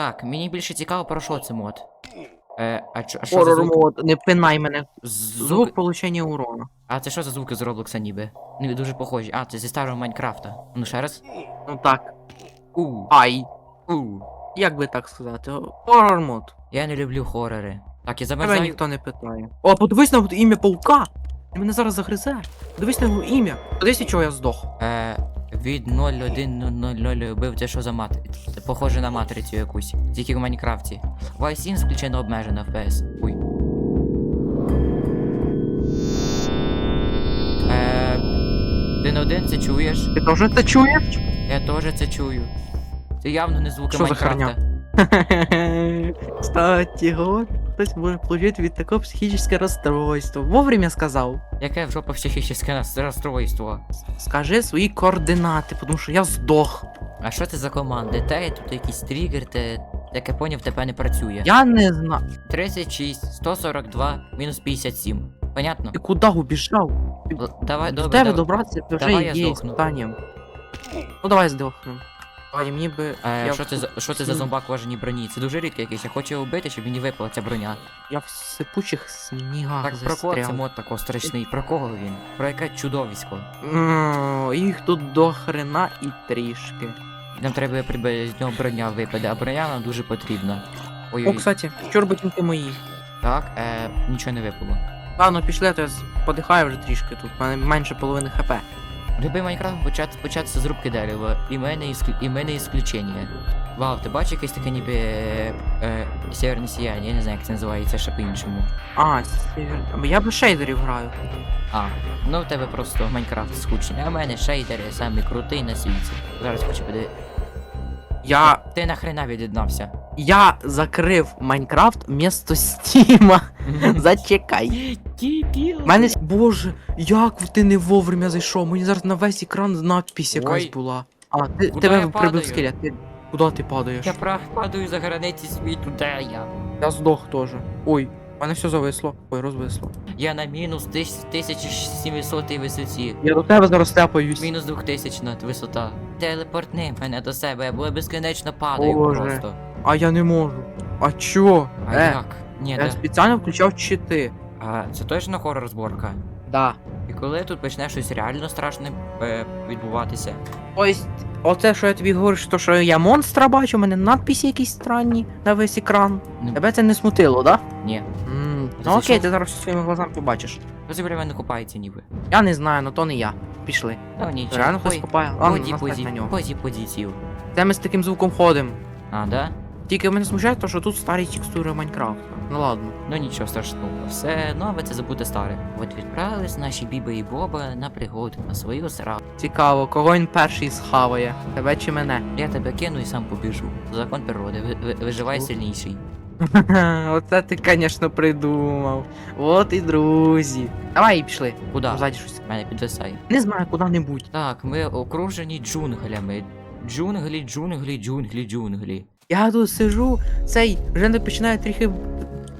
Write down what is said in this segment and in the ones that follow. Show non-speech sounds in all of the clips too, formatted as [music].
Так, мені більше цікаво, про що це мод. Е, а, чо- а що за Хоррор звук? мод, не пинай мене. Звук... Звук получення урона. А це що за звуки з Роблокса ніби? Не дуже похожі. А, це зі старого Майнкрафта. Ну ще раз. Ну так. У. Ай. У. Як би так сказати? Хоррор мод. Я не люблю хорори. Так, я Тебе замерзаю. ніхто не питає. О, подивись на ім'я паука. Ти мене зараз загризеш. Подивись на його ім'я. Подивись, від чого я здох. Е, від 0100 убив це що за матриця? Це похоже на матрицю якусь. Тільки в Майнкрафті. Vice Sims включено обмежено FPS. Уй. Е, ти не один це чуєш? Ти теж це чуєш? Я теж це чую. Це явно не звуки Що за Майнкрафта. [laughs] Кстати, вот, хтось може получити від такого психічне розстройство. Вовремя сказав. Яке в жопа психічне нас- розстройство? Скажи свої координати, тому що я здох. А що це за команди? Те, тут якийсь тригер, те, як я поняв, тебе не працює. Я не знаю. 36, 142, мінус 57. Понятно? Ти куди убіжав? Л- Давай, До добре, тебе добратися вже Давай я є здохну. питанням. Ну давай здохнемо. Ай, мені би. Е, я що, в- це за, що це за зомбак кожаній броні? Це дуже рідко якийсь. Я хочу його вбити, щоб мені випала ця броня. Я в сипучих снігах Так про кого це застряв. мод тако страшний? Про кого він? Про яке чудовисько? М, Їх тут до хрена і трішки. Нам треба приби- з нього броня випаде, а броня нам дуже потрібна. О, Ой-ой. кстати, чорботінки мої. Так, е, нічого не випало. Ладно, пішли, а то я з- подихаю вже трішки тут. У мене менше половини хп. Любий Майнкрафт почати, початися з рубки дерева, і мене іск- і мене ісключення. Вау, ти бачиш якесь таке ніби е, е, северне сіяння, я не знаю, як це називається ще по-іншому. А, север... Я без шейдерів граю. А, ну в тебе просто Майнкрафт скучний, а в мене шейдери самі крутий на світі. Зараз хочу подивитися. Я. Ти нахрена від'єднався? Я закрив Майнкрафт вмісто Стіма. Зачекай. У мене. Боже, як ти не вовремя зайшов? Мені зараз на весь екран надпись якась Ой. була. А, ти, Куди тебе я прибив скелет. Ти... Куди ти падаєш? Я прав падаю за границі світу, де я? Я здох теж. Ой, у мене все зависло. Ой, розвисло. Я на мінус 1700 висоті. Я до тебе зараз тепаюсь. Мінус 2000 висота. Телепортни мене до себе, я бо безкінечно падаю Боже. просто. А я не можу. А чо? А е, як? Ні, я де? спеціально включав чити. А це точно хоррор зборка? Да. І коли тут почне щось реально страшне е, відбуватися? Тобто, оце, що я тобі говорю, що, що я монстра бачу, у мене надписи якісь странні на весь екран. Ну, Тебе це не смутило, да? Ні. Ти Ну окей, зайшов? ти зараз все своїми глазами побачиш. Хтось біля мене купається ніби. Я не знаю, ну то не я. Пішли. Ну нічого. Реально хтось Пой- копає. Ладно, Поді, насрать поді, нього. поді, поді сів. Це ми з таким звуком ходимо. А, да? Тільки мене смущає, то, що тут старі текстури Майнкрафта. Ну ладно. Ну нічого страшного. Все нове це забути старе. От відправились наші Біба і Боба на пригоду на свою сраку. Цікаво, кого він перший схаває? Тебе чи мене? Я тебе кину і сам побіжу. Закон природи. Ви- ви- Виживай Ну. сильніший. [laughs] Оце ти, звісно, придумав. От і друзі. Давай і пішли. Куда? Там ззаді щось. Мене підвисає. Не знаю, куди-небудь. Так, ми окружені джунглями. Джунглі, джунглі, джунглі, джунглі. Я тут сижу, цей вже не починає трохи.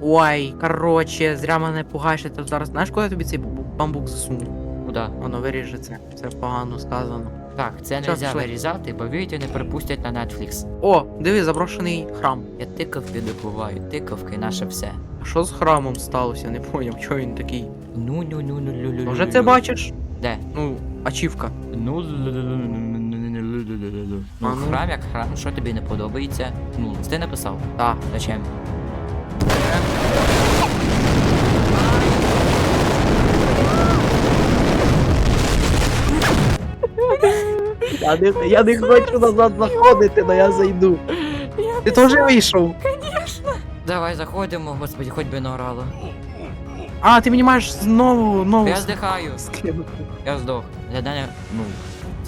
Ой, короче, зря мене пугаєш, то зараз. Знаєш, коли я тобі цей бамбук засуну? Куда? Воно виріже це. Це погано сказано. Так, це не можна вирізати, бо відео не припустять на Netflix. О, диви, заброшений храм. Я тиковки добуваю, тиковки наше все. А що з храмом сталося? Не поняв, чого він такий. Ну ну ну ну ну ну. Вже це бачиш? Де? Ну, ачівка. Ну лю- лю- лю- лю- лю- Ну, ну. храм як храм, що тобі не подобається? Ну, ти написав. Так. Зачем? Я не, я не хочу назад заходити, але я зайду. Ти теж вийшов? Давай заходимо, господи, хоч би наорало. А, ти мені маєш знову нову Я здихаю, скинути. я здох. Для Даня, ну.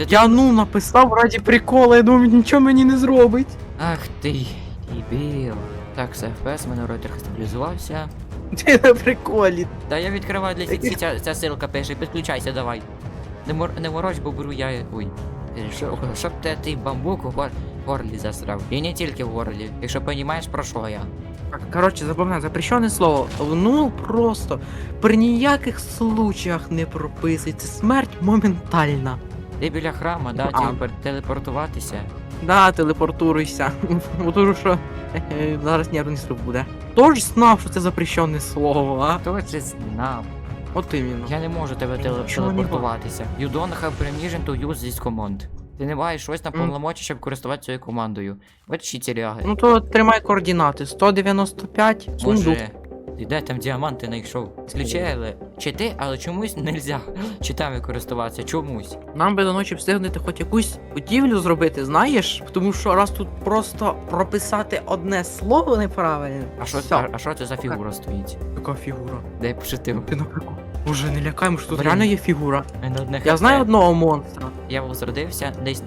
Ти- Я ну написав раді прикола, я думаю, нічого мені не зробить. Ах ти, дебіл. Так, все, FPS, мене трохи стабілізувався. Ти на приколі. Та я відкриваю для сітки, ця, ця силка пише, підключайся давай. Не, мор, не мороч, бо беру я. Ой. Що, щоб те ти бамбук у гор, горлі засрав. І не тільки в горлі, якщо розумієш про що я. Так, коротше, запам'ятай, запрещене слово. Ну просто при ніяких случаях не прописується. Смерть моментальна. Ти біля храма, да, А. телепор- телепортуватися. Да, телепортуйся. [laughs] Бо що е, зараз нервний срив буде. Хто ж знав, що це запрещене слово, а? Хто це знав? От іменно. Я не можу тебе Я теле- нічого не телепортуватися. You don't have permission to use this command. Ти не маєш щось на Мгм. повномочі, щоб користуватися цією командою. От ще. Ну то тримай координати. 195, сундук. Може, ти де там діаманти знайшов? Включили чити, але чомусь нельзя [laughs] читами користуватися. Чомусь. Нам би до ночі встигнути хоч якусь будівлю зробити, знаєш? Тому що раз тут просто прописати одне слово неправильно. А що, Всьо. а, що це за фігура стоїть? Яка фігура? Де я пошутив? Ти наприклад. Боже, не лякаємо, що тут Блін. реально є фігура. Я хп. знаю одного монстра. Я возродився десь.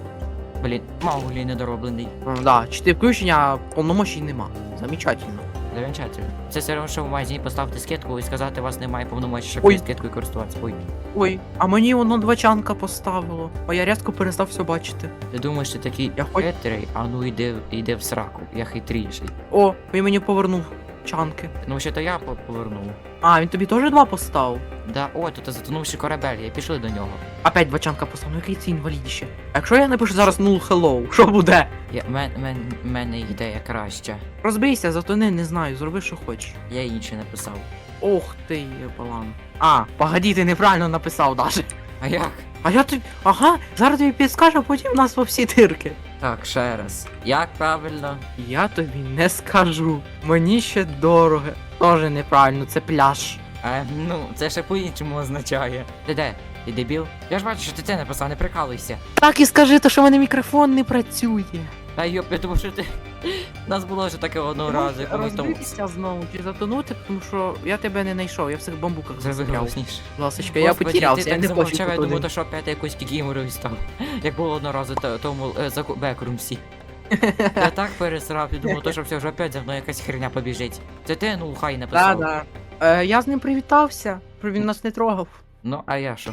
Блін, Мауглі недороблений. М, Да, чотири включення, повномочій нема. Замечательно. Замечательно. Це все одно, що в магазині поставити скидку і сказати, у вас немає повномочі, щоб Ой. скидкою користуватися. Ой. Ой, а мені воно двачанка поставило. А я різко перестав все бачити. Ти думаєш, ти такий Я хоч- хитрий, а ну йди, йди в сраку, я хитріший. О, він мені повернув чанки. Ну ще то я по- повернув. А, він тобі теж два поставив? Да, о, тут затонувши корабель, я пішли до нього. Опять два чанка поставив, ну який це інвалідіще. А якщо я напишу зараз null hello, [laughs] що буде? Я, мен, мен, мене ідея краща. Розбийся, затони, не знаю, зроби, що хочеш. Я інше написав. Ох ти, єбалан. А, погоді, ти неправильно написав даже. А як? А я тобі. Ага, зараз тобі підскажу, а потім нас по всі тирки. Так, ще раз. Як правильно? Я тобі не скажу. Мені ще дорого. Тоже неправильно, це пляж. А, ну, це ще по-іншому означає. Ти де? Ти дебіл? Я ж бачу, що ти це написав, не прикалуйся. Так і скажи, то що в мене мікрофон не працює. Та йоп, я думав, що ти. Нас було вже таке одного разу, якомусь тому. Розбитися знову чи затонути, тому що я тебе не знайшов, я в цих бамбуках застряв. голосніше. Ласочка, я Господи, потерявся, ти я так не хочу замовчав, я думаю, то що опять якось кікіморою став. Як було одного разу то- тому е, за бекрумсі. [laughs] Я так пересрав, я думав, то що все вже опять за мною якась херня побіжить. Це ти, ну хай Да, написав. да. Е, я з ним привітався, він нас не трогав. Ну, а я що?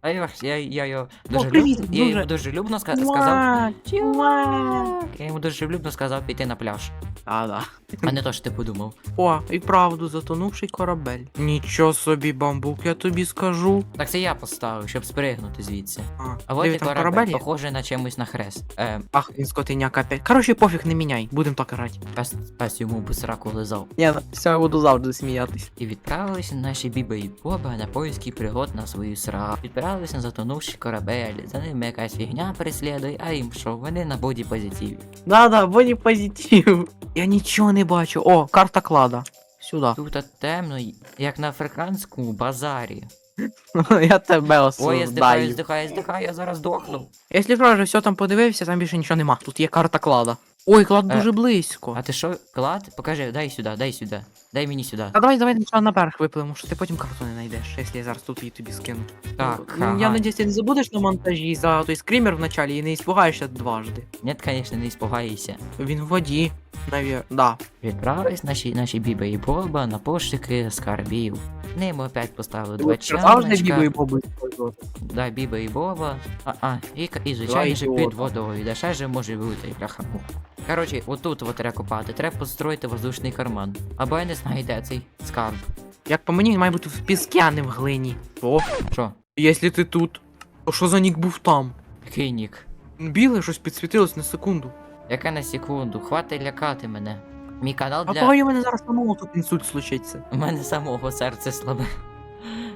А я, я, я його О, дуже, привіт, люб... я йому дуже. дуже любно ска- сказав. Муа. Я йому дуже любно сказав піти на пляж. Да, да. А не то, що ти подумав. О, і правду, затонувший корабель. Нічого собі, бамбук, я тобі скажу. Так це я поставив, щоб спригнути звідси. А, А от і там корабель, корабель є? похожий на чимось на хрест. Е, Ах, він скотиняк опять. Короче, пофіг, не міняй, будем так грати. пес, пес йому би сраку лизав. Я все, я буду завжди сміятись. І відправилися наші Біба і Боба на поиски пригод на свою сраку. Відправилися на затонувший корабель, за ними якась фігня переслідує, а їм що, вони на боді позитиві. Да-да, боді позитив. Я нічого не бачу. О, карта клада. Сюди. Тут темно, як на африканському базарі. [laughs] я тебе Ой, я здихаю, осуждаю. здихаю, здихаю, я зараз дохну. Якщо що, вже все там подивився, там більше нічого нема. Тут є карта клада. Ой, клад Е, дуже близько. А ти що, клад? Покажи, дай сюди, дай сюди. Дай мені сюди. А давай, давай начало наверх випливемо, що ти потім карту не знайдеш, якщо я зараз тут її тобі скину. Так, Ну, Я ага. надіюсь, ти не забудеш на монтажі за той скрімер в началі і не іспугаєшся дважди. Ні, звісно, не іспугайся. Він в воді, навір. Да. Відправились наші, наші Біба і Боба на пошуки скарбів. Ним опять поставили два Завжди бібу і бобу использувати. Да, Біба і Боба. А, а, і, к- і звичайно ж ідіота. під водою. Де ще же може бути, бляха. Коротше, отут от треба копати. Треба построїти воздушний карман. Або я не знаю, де цей скарб. Як по мені, він має бути в піскі, а не в глині. О, Що? якщо ти тут, то що за нік був там? Який нік? Біле щось підсвітилось на секунду. Яка на секунду? Хватить лякати мене. Мій канал А для. у мене зараз самому тут інсульт случиться. У мене самого серце слабе.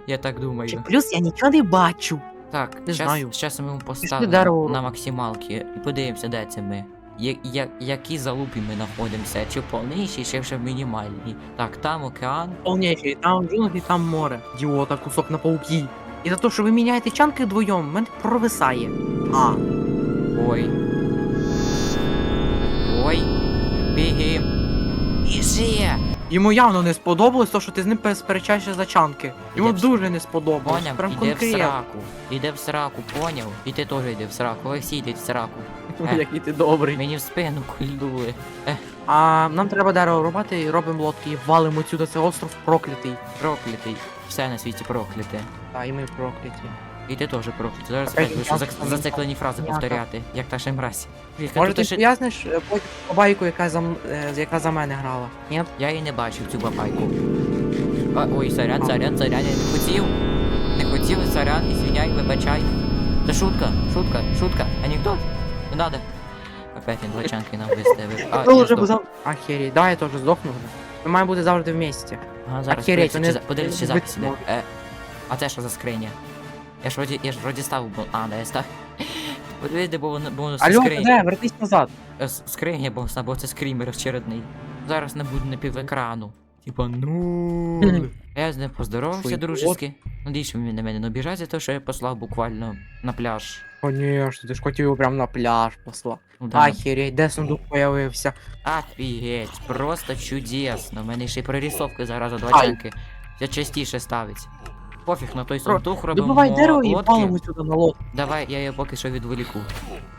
Я так думаю. Чи плюс я нічого не бачу. Так, Не щас, знаю. щас ми йому поставимо на максималки і подивимося, де це ми. Я, я, які залупі ми знаходимося, чи в повнішій, чи вже в мінімальній. Так, там океан. Повніший, там джунглі, там море. Діота, кусок на пауки. І за те, що ви міняєте чанки вдвоєм, мене провисає. А, Ой. Ой. Бігім. Біжи! йому явно не сподобалось то, що ти з ним сперечаєшся за чанки. Йому Іде в- дуже не сподобалось. Поняв? Прям Іде в конкретно. сраку. Іде в сраку, поняв? І ти теж йди в сраку. Ви всі йдіть в сраку. Е. Який ти добрий. Мені в спину кульдули. А нам треба дерево рубати робимо лодки і валимо отсюда. Це остров проклятий. Проклятий. Все на світі прокляте. А, і ми прокляті. І ти теж проклятий. Зараз Опять зак- там зациклені фрази повторяти, як та ще мразь. Яка Може ти ще- поясниш е, байку, яка за, м- е, яка за мене грала? Ні? Я її не бачив цю бабайку. А, ой, сорян, сорян, сорян, я не хотів. Не хотів, сорян, извиняй, вибачай. Це шутка, шутка, шутка, анекдот. Не надо. Опять він нам виставив. А, Ну, я вже здох. Ахеріть, давай я теж здохну вже. Ми маємо бути завжди в місті. Ага, зараз Охереть, подивись, чи, вони за- подивись, чи запис іде. Е, а це що за скриня? Я ж вроді, я ж вроді став, бо... А, да, я став. Подивись, де бонус, бонус Алло, скриня. де? Вертись назад. Е, с- Скриня або це скрімер очередний. Зараз не буде на півекрану. Типа, ну. [laughs] Я з ним поздоровався дружески. Надіюсь, він на мене не обіжає за те, що я послав буквально на пляж. Конечно, ти ж хотів його прям на пляж послав. Ну, да, Ахеріть, де сундук появився? Офігеть, просто чудесно. У мене ще й прорисовки зараз за два чанки. Все частіше ставить. Пофіг на той Про- сундук робимо Добивай дерево і палимо сюди на лодку. Давай, я її поки що відволіку.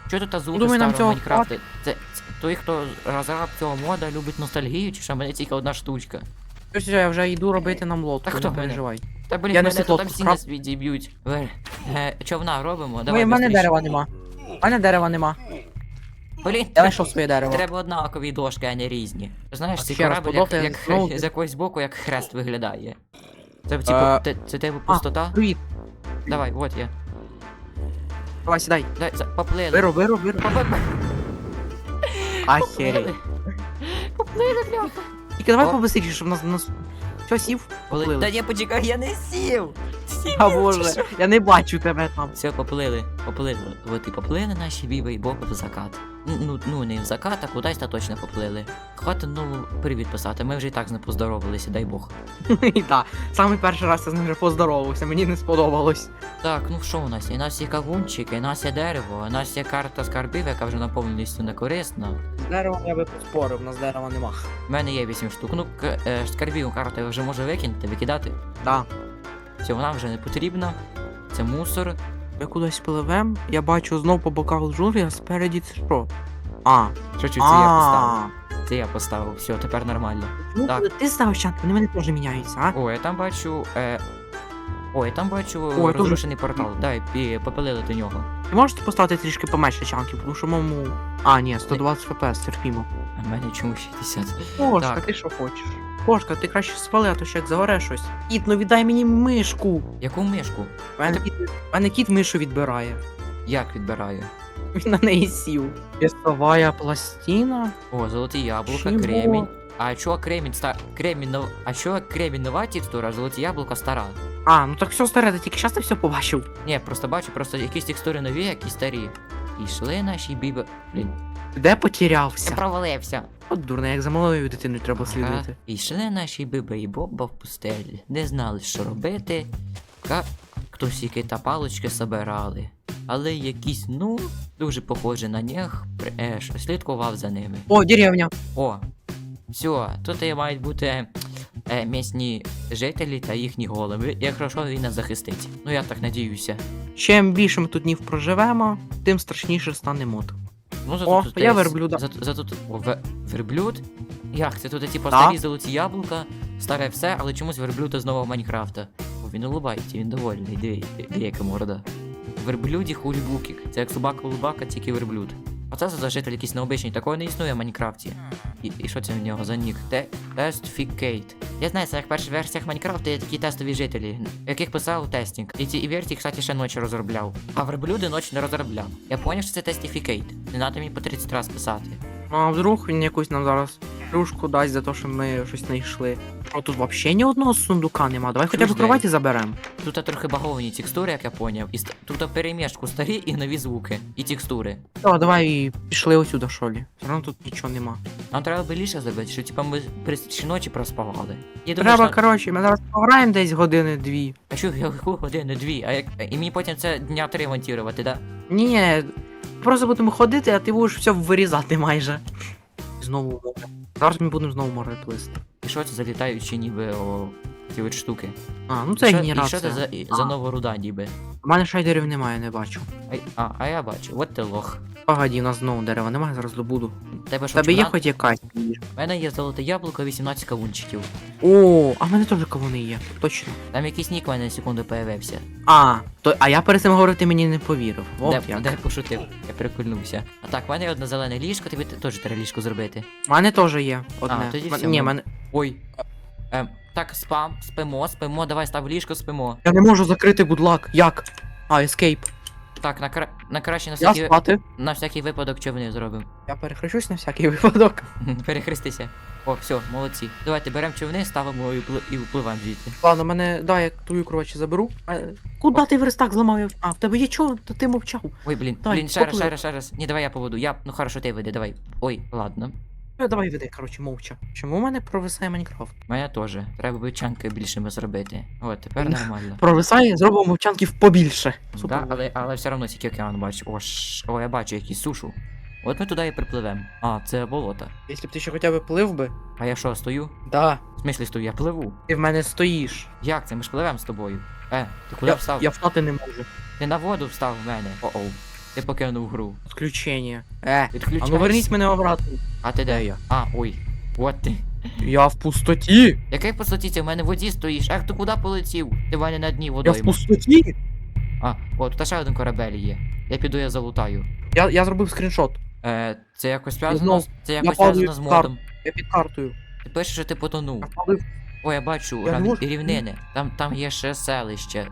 Що тут звуки Думаю, нам старого цього Майнкрафта? Це, це той, хто розраб цього мода, любить ностальгію, чи що в мене тільки одна штучка. Все, все, я вже йду робити нам лодку, хто не мене? переживай. Та блін, Я мене не тут там вкрав. нас відіб'ють. Е, е, Човна робимо, Ой, давай. в мене быстріше. дерева нема. У мене дерева нема. Блін, Я знайшов своє дерево. треба однакові дошки, а не різні. Знаєш, цей ще раз корабль як, подобне, як, знову- з якогось боку як хрест виглядає. Це типу, Е, те- це тебе пустота? Привіт. Давай, от я. Давай, сідай. Дай, за, поплили. Виру, виру, виру. Поплили. Поплили, бляха. Тільки давай побыстріше, щоб нас нас. Що сів? Поплили. Поплили. Та я почекай, я не сів. А я, боже, я не бачу тебе там. Все, поплили, поплили. От і поплили наші біби і боби в закат. Ну, Ну, не в закат, а кудись та точно поплили. Хватить ну привіт писати, ми вже і так з ним поздоровалися, дай Бог. [laughs] І так, саме перший раз я з ним вже поздоровався, мені не сподобалось. Так, ну що у нас? У нас є кавунчики, у нас є дерево, у нас є карта скарбів, яка вже наповненістю не корисна. З деревом я би поспорив, у нас дерева нема. У мене є 8 штук. Ну, к- е, скарбів карта я вже може викинути, викидати. Да. Все, вона вже не потрібна. Це мусор. Ми кудись пливем, я бачу знов по боках джунглі, а спереді це що? А, Що це я поставив? Це я поставив, все, тепер нормально. Ну, Так. ти ставиш чанки, вони в мене теж міняються, а? Ой, я там бачу. Е... Ой, я там бачу розрушений портал. Дай, пі, попилили до нього. Ти можеш поставити трішки поменше чанків, тому що моєму... А, ні, 120 фпс, терпімо. А в мене чому 60? Кошка, Так. ти що хочеш? Кошка, ти краще спали, а то ще як загоре щось. Кіт, ну віддай мені мишку. Яку мишку? В Мене кіт, в мене кіт мишу відбирає. Як відбираю? Він на неї сів. Весовая пластина. О, золоті яблука, Чого? кремінь. А чого кремінь ста... кремінь нов... А чого кремінь нова текстура, а золоті яблука стара? А, ну так все старе, ти тільки щас ти все побачив. Ні, просто бачу, просто якісь текстури нові, якісь старі. І йшли наші біби. Блін, Де я потерявся? провалився. От дурне, як за малою дитиною треба слідити. І йшли наші биби і боба в пустелі. Не знали, що робити. Ка... Хтось які та палочки собирали. Але якийсь, ну, дуже похожий на них, при- е, що слідкував за ними. О, деревня. О, все, тут і мають бути е, місні жителі та їхні голови, якщо він нас захистить. Ну я так надіюся. Чим більше ми тут днів проживемо, тим страшніше стане мод. Ну, зато О, тут я верблюда. Зато, зато тут о, ве- верблюд. Як це тут, типу, Да. старі золоті яблука, старе все, але чомусь верблюда знову в Майнкрафта. О, він улыбається, він довольний, диви, диви, яка морда. Верблюді хулібукік. Це як собака улыбака, тільки верблюд. Оце за житель якийсь необичний, такого не існує в Майнкрафті. І, і що це в нього за нік? Те, Тестфікейт. Я знаю, це як в перших версіях Майнкрафта є такі тестові жителі, яких писав тестінг. І ці версії, кстати, ще ночі розробляв. А верблюди ночі не розробляв. Я поняв, що це тестифікейт. Не треба мені по 30 раз писати. Ну а вдруг він якусь нам зараз плюшку дасть за те, що ми щось знайшли. Що тут взагалі ні одного сундука нема. Давай хоча б Ключ кроваті заберемо. Тут трохи баговані текстури, як я поняв. І ст- тут перемішку старі і нові звуки. І текстури. О, давай пішли отсюди, що лі. Все одно тут нічого нема. Нам треба більше зробити, що типа ми при ночі проспавали. Я думаю, Треба, що... коротше, ми зараз пограємо десь години-дві. А що, яку годину, дві, а як... І мені потім це дня три монтувати, да? Ні, просто будемо ходити, а ти будеш все вирізати майже. Знову море. Зараз ми будемо знову море плисти. Це за літаючі ніби о... ті от штуки? А, ну це що- генерація. І що це за, і- за нова руда ніби? У мене шайдерів немає, не бачу. А, а, а я бачу, от ти лох. Погоді, у нас знову дерева немає, зараз добуду. Тебе що, Тебе є хоч якась? У мене є золоте яблуко, 18 кавунчиків. О, а в мене теж кавуни є, точно. Там якийсь нік у мене на секунду появився. А, то, а я перед цим говорив, ти мені не повірив. От Де, як. де пошутив, я прикольнувся. А так, в мене є одне зелене ліжко, тобі теж треба ліжко зробити. У мене теж є одне. А, тоді М- всьо, Ні, мене. Ой. Ем, так, спам, спимо, спимо, давай став ліжко, спимо. Я не можу закрити гудлак. Як? А, ескейп. Так, на, кра... на краще на Я всякий, спати. на всякий випадок човни зробимо. Я перехрещусь на всякий випадок. Перехрестися. О, все, молодці. Давайте беремо човни, ставимо і, впли- і впливаємо звідти. Ладно, мене дай я твою коротше заберу. Е, Куда ти верстак зламав? Я- А, в тебе є чого? То ти мовчав. Ой, блін, Дай, блін, ще раз, поплив. ще раз, ще раз. Ні, давай я поведу. Я, ну хорошо, ти веди, давай. Ой, ладно. Е, Давай веди, коротше, мовча. Чому в мене провисає Майнкрафт? Мене теж. Треба би чанки більшими зробити. О, тепер нормально. Провисає, зробимо мовчанків побільше. Супер. Да, але, але все одно тільки океан бачу. О, ш... О, я бачу якусь сушу. От ми туди і припливемо. А, це болото. Якщо б ти ще хоча б плив би. А я що, стою? Да. В смислі стою, я пливу. Ти в мене стоїш. Як це? Ми ж пливемо з тобою. Е, ти куди Я, встав? я встати не можу. Ти на воду встав в мене. О-оу. Ти покинув гру. Відключення. Е, а ну верніть мене обратно. А ти де? Я? А, ой. От ти. Я в пустоті. Який посотіться, в мене в воді стоїш. Ах, ти куди полетів? Ти в мене на дні Я в пустоті. А, о, тут ще один корабель є. Я піду, я залутаю. Я, я зробив скріншот. Е, це якось зв'язано. з- Це якось падаю зв'язано з в карту. модом. Я під картою. Ти пишеш, що ти потонув. Я впалив. О, я бачу, Я не рав... можу. рівнини. Там, там є ще селище.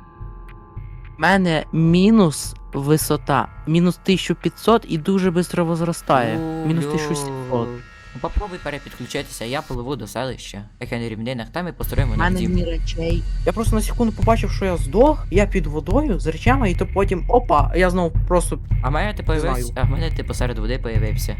Мене мінус висота. Мінус 1500 і дуже швидко возростає. Мінус Лю. 1700. Ну попробуй перепідключитися, я пливу до селища, яке на рівнинах, там і построїмо У мене ні речей. Я просто на секунду побачив, що я здох, я під водою з речами, і то потім опа, я знову просто А в мене ти появився, а в мене ти посеред води появився.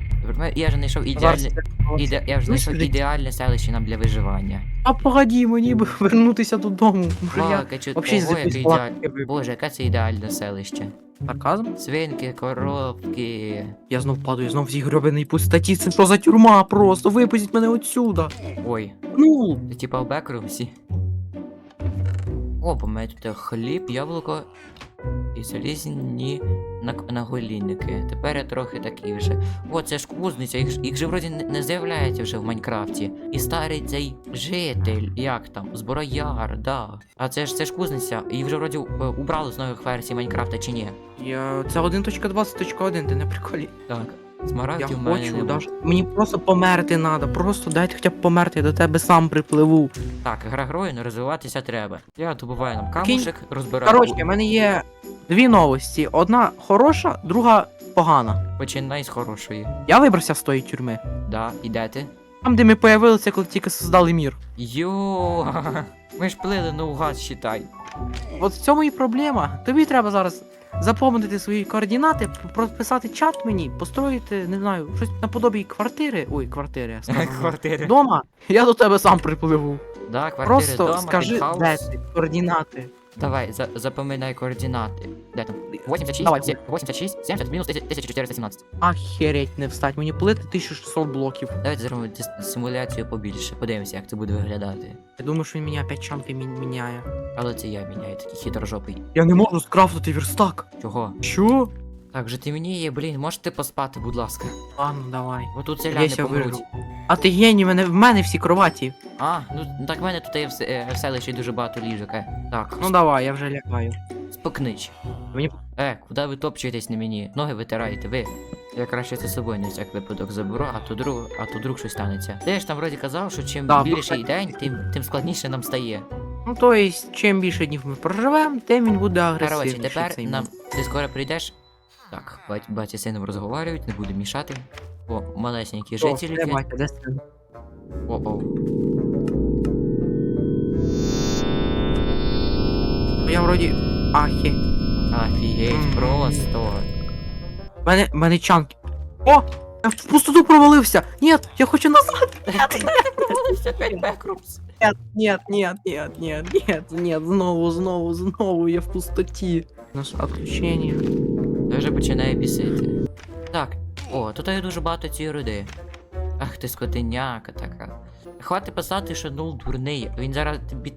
Я вже знайшов ідеальне, іде... я вже знайшов ідеальне селище нам для виживання. А погоді, мені би вернутися додому. Ва, чу... Ого, яке з ідеальне. Боже, яке це ідеальне селище. Сарказм? Свинки, коровки. Я знов падаю, знов в цій гребаний пустоті. Це що за тюрма просто? Випустіть мене отсюда. Ой, Ну, ти типа в бекрумсі. О, бо хліб, яблуко і залізні на наголінники. Тепер я трохи такий вже. О, це ж кузниця, їх, їх же вроді не, з'являється вже в Майнкрафті. І старий цей житель, як там, зброяр, да. А це ж це ж кузниця, її вже вроді е, убрали з нових версій Майнкрафта чи ні? я. Це 1.20.1, ти не приколі. Так. Я Смарагдів в мене хочу, не даже... мені просто померти треба. Просто дайте хоча б померти, я до тебе сам припливу. Так, гра грою, не розвиватися треба. Я добуваю нам камушек, розбираю. Коротше, в мене є дві новості. Одна хороша, друга погана. Починай з хорошої. Я вибрався з тої тюрми. Да, ідете. Там, де ми появилися, коли тільки создали мір. Йо, [laughs] ми ж плили наугад, считай. От в цьому і проблема. Тобі треба зараз запомнити свої координати, прописати чат мені, построїти, не знаю, щось наподобі квартири. Ой, квартири, я. Квартири. Дома, я до тебе сам припливу. Да, квартири Просто дома, скажи, пентхаус. де ти, координати. Давай, за, запоминай координати. Де там? 86, Давай. сі- 86, 70, мінус 1417. Ахереть не встать, мені плити 1600 блоків. Давайте зробимо симуляцію побільше. Подивимося, як це буде виглядати. Я думаю, що він мене опять чанки міняє. Але це я міняю, такий хитрожопий. Я не можу скрафтити верстак. Чого? Що? Так же ти мені є, блін, можете поспати, будь ласка. Ладно, давай. Бо тут селяни Я ся помруть. А ти геній, мене в мене всі кроваті. А, ну ну так в мене тут є в, се- е, в селищі дуже багато ліжок. е. Так, Ну давай, я вже лягаю. спокнич. Мені Е, куди ви топчуєтесь на мені? Ноги витираєте, ви. Я краще це з собою на всяк випадок заберу, а то друг, а то друг щось станеться. Ти ж там вроді казав, що чим Да, більший день, тим, тим складніше нам стає. Ну, то есть, чим більше днів ми проживемо, тим він буде Коротше, агресивніший. тепер цей нам. Ти скоро прийдеш. Так, батя з сином розговорюють, не буду мішати. О, малесенькі О, жительки. де батя, де син? О-о. Ну, Я вроді. Ахі. Офігеть, Мгм. просто. Мене, мене чанки. О! Я в пустоту провалився! Нет, я хочу назад! Нет, нет, нет, нет, нет, нет, нет, знову, знову, знову, я в пустоті. У нас отключення. Це вже починає бісити. Так, о, тут є дуже багато цієї руди. Ах ти скотиняка така. Хвати писати, що нул дурний. Він зараз тобі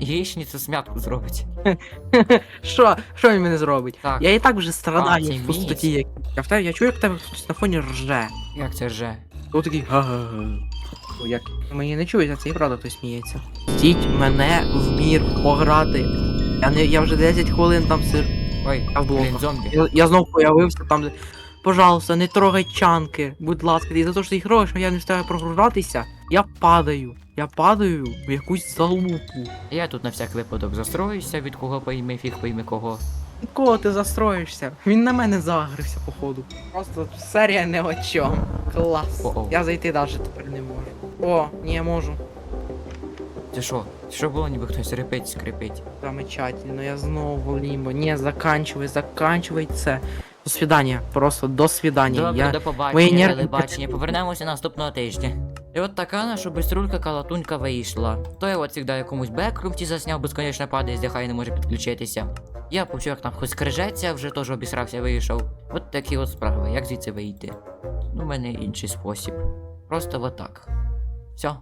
яєчницю смятку зробить. [laughs] Що? Що він мене зробить? Так, Я і так вже страдаю в пустоті. як- Я в тебе, я чую, як в тебе хтось на фоні рже. як це вже? Ось такий га-га-га. Як мені не чується, це і правда хтось сміється. Стіть мене в мір пограти. Я не я вже 10 хвилин там сир. Ой, Я в блін, блоках. зомбі. Я, я знов появився там, де. Пожалуйста, не трогай чанки, будь ласка, і за те, що ти їх робиш, я не встигаю прогружатися, я падаю. Я падаю в якусь залупу. Я тут на всяк випадок застроюся, від кого пойми, фіг пойми кого. Кого ти застроїшся? Він на мене загрився, походу. Просто серія не о чому. Клас. О-о. Я зайти навіть тепер не можу. О, ні, я можу. Це що? Що було, ніби хтось репить, скрипить? Замечательно, я знову лімбо. Ні, заканчивай, заканчивай це. До свидання. Просто до свидання. Добре, я... до побачення, нерви телебачення. Повернемося наступного тижня. І от така наша биструлька калатунька вийшла. То я от завжди якомусь бекрумті засняв, безконечно падає, здихає, не може підключитися. Я почув, як там хтось скрижеться, вже теж обісрався, вийшов. От такі от справи, як звідси вийти. Ну, в мене інший спосіб. Просто отак. Все.